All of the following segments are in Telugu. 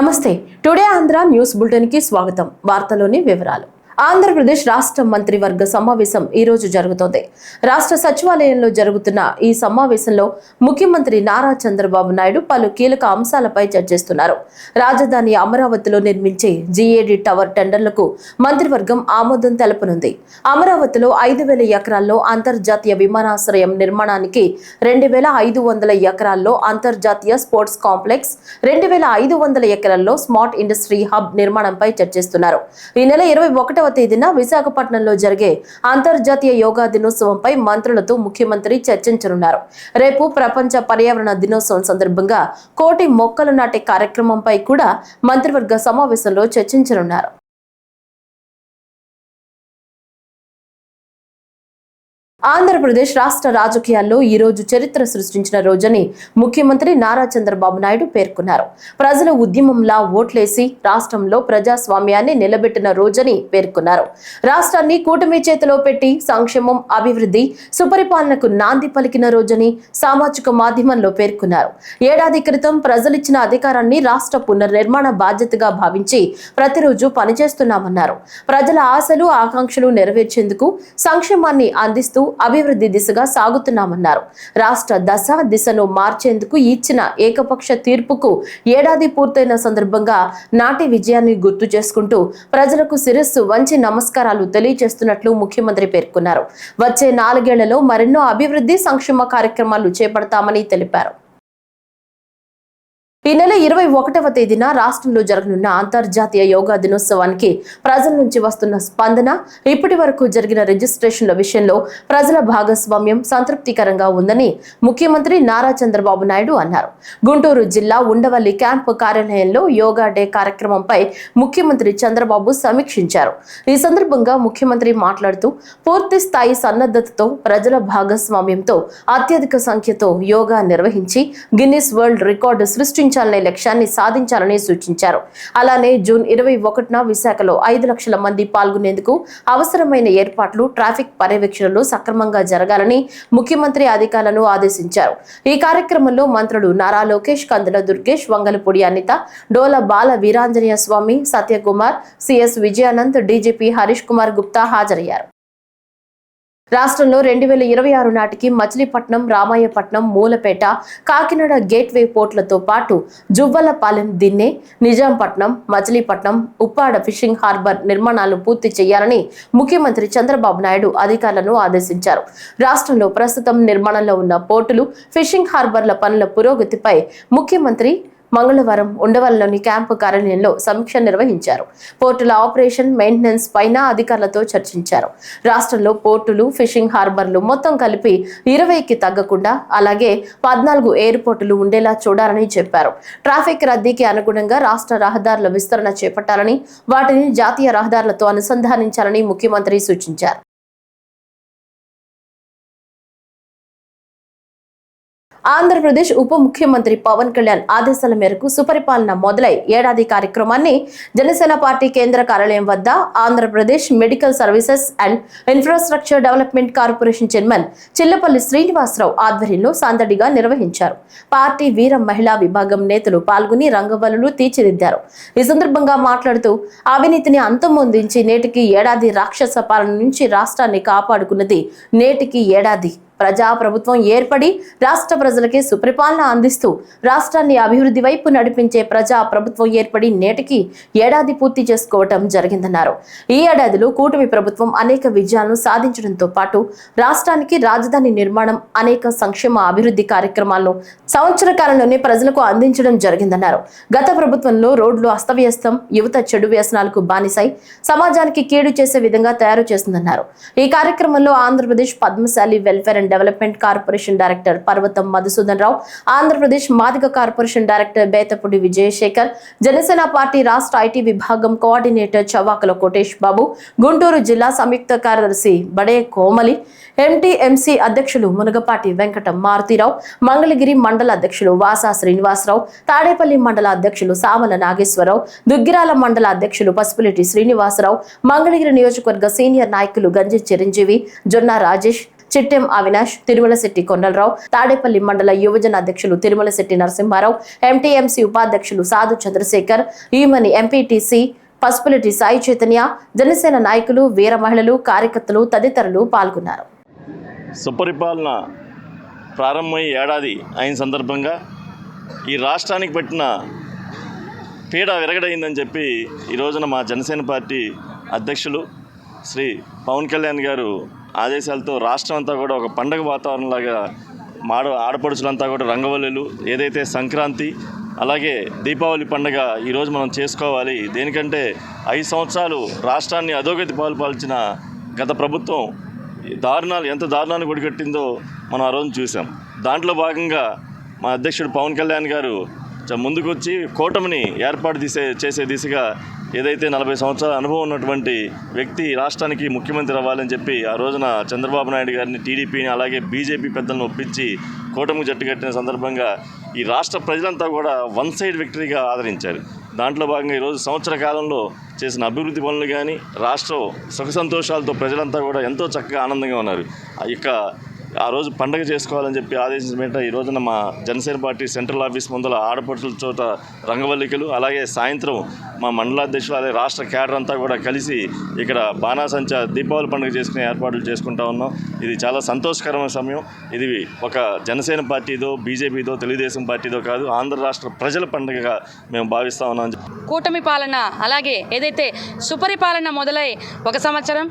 నమస్తే. టుడే ఆంధ్ర న్యూస్ బులెటిన్కి స్వాగతం. వార్తలోని వివరాలు. ఆంధ్రప్రదేశ్ రాష్ట్ర మంత్రివర్గ సమావేశం ఈ రోజు జరుగుతోంది. రాష్ట్ర సచివాలయంలో జరుగుతున్న ఈ సమావేశంలో ముఖ్యమంత్రి నారా చంద్రబాబు నాయుడు పలు కీలక అంశాలపై చర్చిస్తున్నారు. రాజధాని అమరావతిలో నిర్మించే జీఏడి టవర్ టెండర్లకు మంత్రివర్గం ఆమోదం తెలపనుంది. అమరావతిలో ఐదు వేల ఎకరాల్లో అంతర్జాతీయ విమానాశ్రయం నిర్మాణానికి రెండు వేల ఐదు వందల ఎకరాల్లో అంతర్జాతీయ స్పోర్ట్స్ కాంప్లెక్స్ రెండు వేల ఐదు వందల ఎకరాల్లో స్మార్ట్ ఇండస్ట్రీ హబ్ నిర్మాణంపై చర్చిస్తున్నారు. ఈ నెల ఇరవై ఒకటవ తేదీన విశాఖపట్నంలో జరిగే అంతర్జాతీయ యోగా దినోత్సవంపై మంత్రులతో ముఖ్యమంత్రి చర్చించనున్నారు. రేపు ప్రపంచ పర్యావరణ దినోత్సవం సందర్భంగా కోటి మొక్కలు నాటే కార్యక్రమంపై కూడా మంత్రివర్గ సమావేశంలో చర్చించనున్నారు. ఆంధ్రప్రదేశ్ రాష్ట్ర రాజకీయాల్లో ఈ రోజు చరిత్ర సృష్టించిన రోజని ముఖ్యమంత్రి నారా చంద్రబాబు నాయుడు పేర్కొన్నారు. ప్రజల ఉద్యమంలా ఓట్లేసి రాష్ట్రంలో ప్రజాస్వామ్యాన్ని నిలబెట్టిన రోజని పేర్కొన్నారు. రాష్ట్రాన్ని కూటమి చేతిలో పెట్టి సంక్షేమం అభివృద్ధి సుపరిపాలనకు నాంది పలికిన రోజని సామాజిక మాధ్యమంలో పేర్కొన్నారు. ఏడాది క్రితం ప్రజలిచ్చిన అధికారాన్ని రాష్ట్ర పునర్నిర్మాణ బాధ్యతగా భావించి ప్రతిరోజు పనిచేస్తున్నామన్నారు. ప్రజల ఆశలు ఆకాంక్షలు నెరవేర్చేందుకు సంక్షేమాన్ని అందిస్తూ అభివృద్ధి దిశగా సాగుతున్నామన్నారు. రాష్ట్ర దశ దిశను మార్చేందుకు ఇచ్చిన ఏకపక్ష తీర్పుకు ఏడాది పూర్తయిన సందర్భంగా నాటి విజయాన్ని గుర్తు చేసుకుంటూ ప్రజలకు శిరస్సు వంచి నమస్కారాలు తెలియజేస్తున్నట్లు ముఖ్యమంత్రి పేర్కొన్నారు. వచ్చే నాలుగేళ్ళలో మరెన్నో అభివృద్ధి సంక్షేమ కార్యక్రమాలు చేపడతామని తెలిపారు. ఈ నెల ఇరవై ఒకటవ తేదీన రాష్ట్రంలో జరగనున్న అంతర్జాతీయ యోగా దినోత్సవానికి ప్రజల నుంచి వస్తున్న స్పందన ఇప్పటి వరకు జరిగిన రిజిస్ట్రేషన్ల విషయంలో ప్రజల భాగస్వామ్యం సంతృప్తికరంగా ఉందని ముఖ్యమంత్రి నారా చంద్రబాబు నాయుడు అన్నారు. గుంటూరు జిల్లా ఉండవల్లి క్యాంపు కార్యాలయంలో యోగా డే కార్యక్రమంపై ముఖ్యమంత్రి చంద్రబాబు సమీక్షించారు. ఈ సందర్భంగా ముఖ్యమంత్రి మాట్లాడుతూ పూర్తి స్థాయి సన్నద్ధతతో ప్రజల భాగస్వామ్యంతో అత్యధిక సంఖ్యతో యోగా నిర్వహించి గిన్నిస్ వరల్డ్ రికార్డు సృష్టించాలనే లక్ష్యాన్ని సాధించాలని సూచించారు. అలానే జూన్ ఇరవై ఒకటిన విశాఖలో ఐదు లక్షల మంది పాల్గొనేందుకు అవసరమైన ఏర్పాట్లు ట్రాఫిక్ పర్యవేక్షణలు సక్రమంగా జరగాలని ముఖ్యమంత్రి అధికారులను ఆదేశించారు. ఈ కార్యక్రమంలో మంత్రులు నారా లోకేష్ కందుల దుర్గేష్ వంగలపూడి అనిత డోల బాల వీరాంజనేయ స్వామి సత్యకుమార్ సిఎస్ విజయానంద్ డీజీపీ హరీష్ కుమార్ గుప్తా హాజరయ్యారు. రాష్ట్రంలో రెండు వేల ఇరవై ఆరు నాటికి మచిలీపట్నం రామాయపట్నం మూలపేట కాకినాడ గేట్వే పోర్టులతో పాటు జువ్వలపాలెం దిన్నె నిజాంపట్నం మచిలీపట్నం ఉప్పాడ ఫిషింగ్ హార్బర్ నిర్మాణాలు పూర్తి చేయాలని ముఖ్యమంత్రి చంద్రబాబు నాయుడు అధికారులను ఆదేశించారు. రాష్ట్రంలో ప్రస్తుతం నిర్మాణంలో ఉన్న పోర్టులు ఫిషింగ్ హార్బర్ల పనుల పురోగతిపై ముఖ్యమంత్రి మంగళవారం ఉండవల్లిలోని క్యాంపు కార్యాలయంలో సమీక్ష నిర్వహించారు. పోర్టుల ఆపరేషన్ మెయింటెనెన్స్ పైన అధికారులతో చర్చించారు. రాష్ట్రంలో పోర్టులు ఫిషింగ్ హార్బర్లు మొత్తం కలిపి ఇరవైకి తగ్గకుండా అలాగే పద్నాలుగు ఎయిర్పోర్టులు ఉండేలా చూడాలని చెప్పారు. ట్రాఫిక్ రద్దీకి అనుగుణంగా రాష్ట్ర రహదారుల విస్తరణ చేపట్టాలని వాటిని జాతీయ రహదారులతో అనుసంధానించాలని ముఖ్యమంత్రి సూచించారు. ఆంధ్రప్రదేశ్ ఉప ముఖ్యమంత్రి పవన్ కళ్యాణ్ ఆదేశాల మేరకు సుపరిపాలన మొదలై ఏడాది కార్యక్రమాన్ని జనసేన పార్టీ కేంద్ర కార్యాలయం వద్ద Andhra Pradesh medical services and infrastructure development corporation chairman Chillapalli Srinivasa Rao ఆధ్వర్యంలో సందడిగా నిర్వహించారు. పార్టీ వీర మహిళా విభాగం నేతలు పాల్గొని రంగవల్లులు తీర్చిదిద్దారు. ఈ సందర్భంగా మాట్లాడుతూ అవినీతిని అంతమొందించి నేటికి ఏడాది రాక్షస పాలన నుంచి రాష్ట్రాన్ని కాపాడుకున్నది నేటికి ఏడాది. ప్రజా ప్రభుత్వం ఏర్పడి రాష్ట్ర ప్రజలకి సుపరిపాలన అందిస్తూ రాష్ట్రాన్ని అభివృద్ధి వైపు నడిపించే ప్రజా ప్రభుత్వం ఏర్పడి నేటికి ఏడాది పూర్తి చేసుకోవటం జరిగిందన్నారు. ఈ ఏడాదిలో కూటమి ప్రభుత్వం అనేక విజయాలను సాధించడంతో పాటు రాష్ట్రానికి రాజధాని నిర్మాణం అనేక సంక్షేమ అభివృద్ధి కార్యక్రమాలను సంవత్సర కాలంలోనే ప్రజలకు అందించడం జరిగిందన్నారు. గత ప్రభుత్వంలో రోడ్లు అస్తవ్యస్తం యువత చెడు వ్యసనాలకు బానిసై సమాజానికి కీడు చేసే విధంగా తయారు చేసిందన్నారు ఈ కార్యక్రమంలో Andhra Pradesh Padmasali welfare and development corporation director Parvatam Madhusudan Rao Andhra Pradesh Madiga corporation director Bethapudi Vijayasekhar Janasena party రాష్ట్ర ఐటీ విభాగం కోఆర్డినేటర్ చవాకల కోటేష్ బాబు గుంటూరు జిల్లా సంయుక్త కార్యదర్శి బడే కోమలి ఎంటీఎంసీ అధ్యక్షులు మునగపాటి వెంకట మారుతిరావు మంగళగిరి మండల అధ్యక్షులు వాసా శ్రీనివాసరావు తాడేపల్లి మండల అధ్యక్షులు సామల నాగేశ్వరరావు దుగ్గిరాల మండల అధ్యక్షులు పసుపులెట్టి శ్రీనివాసరావు మంగళగిరి నియోజకవర్గ సీనియర్ నాయకులు గంజి చిరంజీవి జొన్న రాజేష్ చిట్టెం అవినాష్ తిరుమలశెట్టి కొండలరావు తాడేపల్లి మండల యువజన అధ్యక్షులు తిరుమలశెట్టి నరసింహారావు ఎంటీఎంసీ ఉపాధ్యక్షులు సాధు చంద్రశేఖర్ ఈమని ఎంపీటీసీ పసుపులటి సాయి చైతన్య జనసేన నాయకులు వీర మహిళలు కార్యకర్తలు తదితరులు పాల్గొన్నారు. సుపరిపాలన ప్రారంభమై ఏడాది అయిన సందర్భంగా ఈ రాష్ట్రానికి పెట్టిన పీడ విరగడైందని చెప్పి ఈ రోజున మా జనసేన పార్టీ అధ్యక్షులు శ్రీ పవన్ కళ్యాణ్ గారు ఆదేశాలతో రాష్ట్రం అంతా కూడా ఒక పండగ వాతావరణంలాగా మాడ ఆడపడుచులంతా కూడా రంగవల్లులు ఏదైతే సంక్రాంతి అలాగే దీపావళి పండగ ఈరోజు మనం చేసుకోవాలి. దేనికంటే ఐదు సంవత్సరాలు రాష్ట్రాన్ని అధోగతి పాల్పాల్చిన గత ప్రభుత్వం దారుణాలు ఎంత దారుణాన్ని కొడిగట్టిందో మనం ఆ రోజు చూసాం దాంట్లో భాగంగా మా అధ్యక్షుడు పవన్ కళ్యాణ్ గారు ముందుకొచ్చి కూటమిని ఏర్పాటు తీసే చేసే దిశగా ఏదైతే నలభై సంవత్సరాల అనుభవం ఉన్నటువంటి వ్యక్తి రాష్ట్రానికి ముఖ్యమంత్రి అవ్వాలని చెప్పి ఆ రోజున చంద్రబాబు నాయుడు గారిని టీడీపీని అలాగే బీజేపీ పెద్దలను ఒప్పించి కూటమి జట్టు కట్టిన సందర్భంగా ఈ రాష్ట్ర ప్రజలంతా కూడా వన్ సైడ్ విక్టరీగా ఆదరించారు. దాంట్లో భాగంగా ఈరోజు సంవత్సర కాలంలో చేసిన అభివృద్ధి పనులు కానీ రాష్ట్రం సుఖ సంతోషాలతో ప్రజలంతా కూడా ఎంతో చక్కగా ఆనందంగా ఉన్నారు. ఆ యొక్క ఆ రోజు పండగ చేసుకోవాలని చెప్పి ఆదేశించిన ఈ రోజున మా జనసేన పార్టీ సెంట్రల్ ఆఫీస్ ముందల ఆడపడుచుల చోట రంగవల్లికలు అలాగే సాయంత్రం మా మండలాధ్యక్షులు అలాగే రాష్ట్ర క్యాడర్ అంతా కూడా కలిసి ఇక్కడ బాణాసంచా దీపావళి పండుగ చేసుకునే ఏర్పాట్లు చేసుకుంటా ఉన్నాం. ఇది చాలా సంతోషకరమైన సమయం. ఇది ఒక జనసేన పార్టీదో బీజేపీదో తెలుగుదేశం పార్టీదో కాదు ఆంధ్ర రాష్ట్ర ప్రజల పండుగగా మేము భావిస్తా ఉన్నాం కూటమి పాలన అలాగే ఏదైతే సుపరిపాలన మొదలై ఒక సంవత్సరం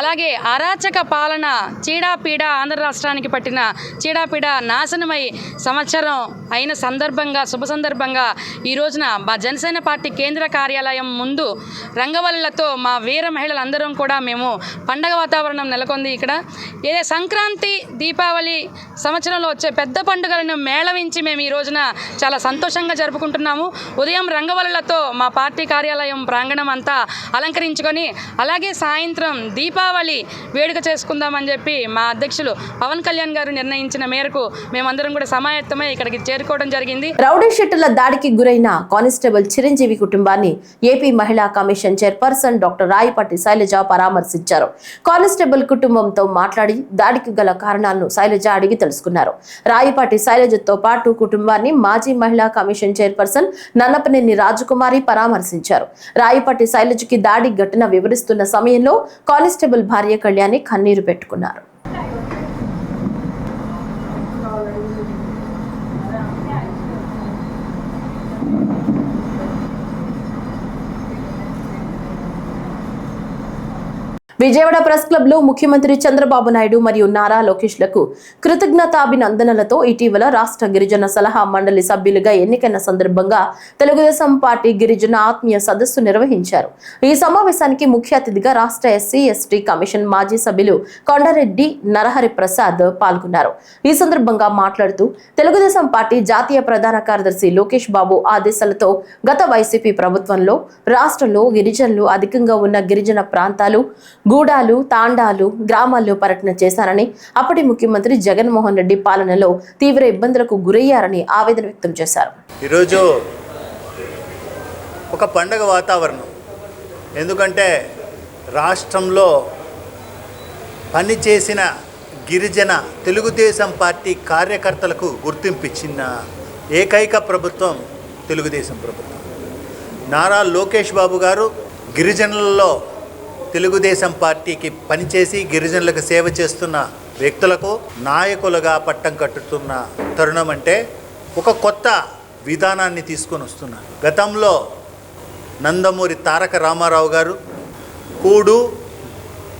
అలాగే అరాచక పాలన చీడాపీడ ఆంధ్ర రాష్ట్ర రాష్ట్రానికి పట్టిన చీడాపీడ నాశనమై సంవత్సరం అయిన సందర్భంగా శుభ సందర్భంగా ఈ రోజున మా జనసేన పార్టీ కేంద్ర కార్యాలయం ముందు రంగవల్లులతో మా వీర మహిళలందరం కూడా మేము పండగ వాతావరణం నెలకొంది ఇక్కడ. ఏదే సంక్రాంతి దీపావళి సంవత్సరంలో వచ్చే పెద్ద పండుగలను మేళవించి మేము ఈ రోజున చాలా సంతోషంగా జరుపుకుంటున్నాము. ఉదయం రంగవల్లులతో మా పార్టీ కార్యాలయం ప్రాంగణం అంతా అలంకరించుకొని అలాగే సాయంత్రం దీపావళి వేడుక చేసుకుందామని చెప్పి మా అధ్యక్షులు పవన్ కళ్యాణ్ గారు నిర్ణయించిన మేరకు మేమందరం కూడా సమాయత్తమై ఇక్కడికి చేరుకోవడం జరిగింది. రౌడీ షెట్టుల దాడికి గురైన కానిస్టేబుల్ చిరంజీవి కుటుంబాన్ని ఏపీ మహిళా commission chairperson doctor Rayapati Sailaja పరామర్శించారు. కానిస్టేబుల్ కుటుంబంతో మాట్లాడి దాడికి గల కారణాలను శైలజ అడిగి తెలుసుకున్నారు. రాయపాటి శైలజతో పాటు కుటుంబాన్ని మాజీ మహిళా కమిషన్ చైర్పర్సన్ నన్నపనేని రాజకుమారి పరామర్శించారు. రాయపాటి శైలజకి దాడి ఘటన వివరిస్తున్న సమయంలో కానిస్టేబుల్ భార్య కళ్యాణి కన్నీరు పెట్టుకున్నారు. విజయవాడ ప్రెస్ క్లబ్లో ముఖ్యమంత్రి చంద్రబాబు నాయుడు మరియు నారా లోకేష్లకు కృతజ్ఞతాభినందనలతో ఇటీవల రాష్ట్ర గిరిజన సలహా మండలి సభ్యులుగా ఎన్నికైన సందర్భంగా తెలుగుదేశం పార్టీ గిరిజన ఆత్మీయ సదస్సు నిర్వహించారు. ఈ సమావేశానికి ముఖ్య అతిథిగా రాష్ట్ర ఎస్సీ ఎస్టీ కమిషన్ మాజీ సభ్యులు కొండారెడ్డి నరహరి ప్రసాద్ పాల్గొన్నారు. ఈ సందర్భంగా మాట్లాడుతూ తెలుగుదేశం పార్టీ జాతీయ ప్రధాన కార్యదర్శి లోకేష్ బాబు ఆదేశాలతో గత వైసీపీ ప్రభుత్వంలో రాష్ట్రంలో గిరిజనులు అధికంగా ఉన్న గిరిజన ప్రాంతాలు గూడాలు తాండాలు గ్రామాల్లో పర్యటన చేశారని అప్పటి ముఖ్యమంత్రి జగన్మోహన్ రెడ్డి పాలనలో తీవ్ర ఇబ్బందులకు గురయ్యారని ఆవేదన వ్యక్తం చేశారు. ఈరోజు ఒక పండగ వాతావరణం. ఎందుకంటే రాష్ట్రంలో పనిచేసిన గిరిజన తెలుగుదేశం పార్టీ కార్యకర్తలకు గుర్తింపు ఇచ్చిన ఏకైక ప్రభుత్వం తెలుగుదేశం ప్రభుత్వం. నారా లోకేష్ బాబు గారు గిరిజనులలో తెలుగుదేశం పార్టీకి పనిచేసి గిరిజనులకు సేవ చేస్తున్న వ్యక్తులకు నాయకులుగా పట్టం కట్టుతున్న తరుణం అంటే ఒక కొత్త విధానాన్ని తీసుకొని వస్తున్నారు. గతంలో నందమూరి తారక రామారావు గారు కూడు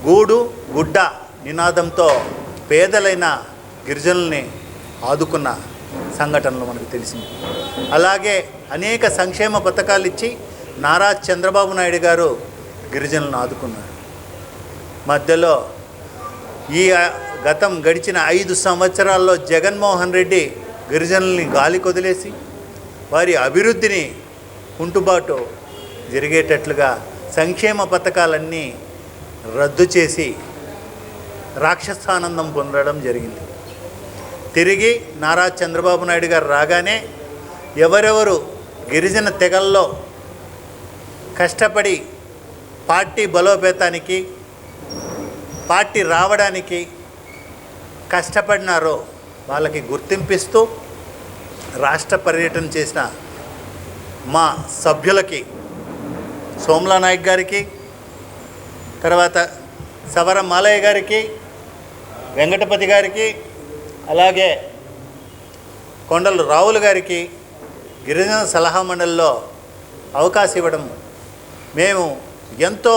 గూడు గుడ్డ నినాదంతో పేదలైన గిరిజనుల్ని ఆదుకున్న సంఘటనలు మనకు తెలిసింది. అలాగే అనేక సంక్షేమ పథకాలు ఇచ్చి నారా చంద్రబాబు నాయుడు గారు గిరిజనులను ఆదుకున్నారు. మధ్యలో ఈ గతం గడిచిన ఐదు సంవత్సరాల్లో జగన్మోహన్ రెడ్డి గిరిజనుల్ని గాలి కొదిలేసి వారి అభివృద్ధిని కుంటుబాటు జరిగేటట్లుగా సంక్షేమ పథకాలన్నీ రద్దు చేసి రాక్షసానందం పొందడం జరిగింది. తిరిగి నారా చంద్రబాబు నాయుడు గారు రాగానే ఎవరెవరు గిరిజన తెగల్లో కష్టపడి పార్టీ బలోపేతానికి పార్టీ రావడానికి కష్టపడినారో వాళ్ళకి గుర్తింపిస్తూ రాష్ట్ర పర్యటన చేసిన మా సభ్యులకి సోమలా నాయక్ గారికి తర్వాత సవర మాలయ్య గారికి వెంకటపతి గారికి అలాగే కొండలు రావులు గారికి గిరిజన సలహా మండలిలో అవకాశం ఇవ్వడం మేము ఎంతో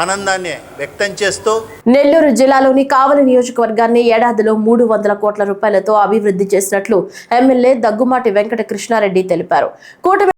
ఆనందాన్ని వ్యక్తం చేస్తూ నెల్లూరు జిల్లాలోని కావలి నియోజకవర్గాన్ని ఏడాదిలో మూడు వందల కోట్ల రూపాయలతో అభివృద్ధి చేసినట్లు ఎమ్మెల్యే దగ్గుమాటి వెంకట కృష్ణారెడ్డి తెలిపారు. కూటమి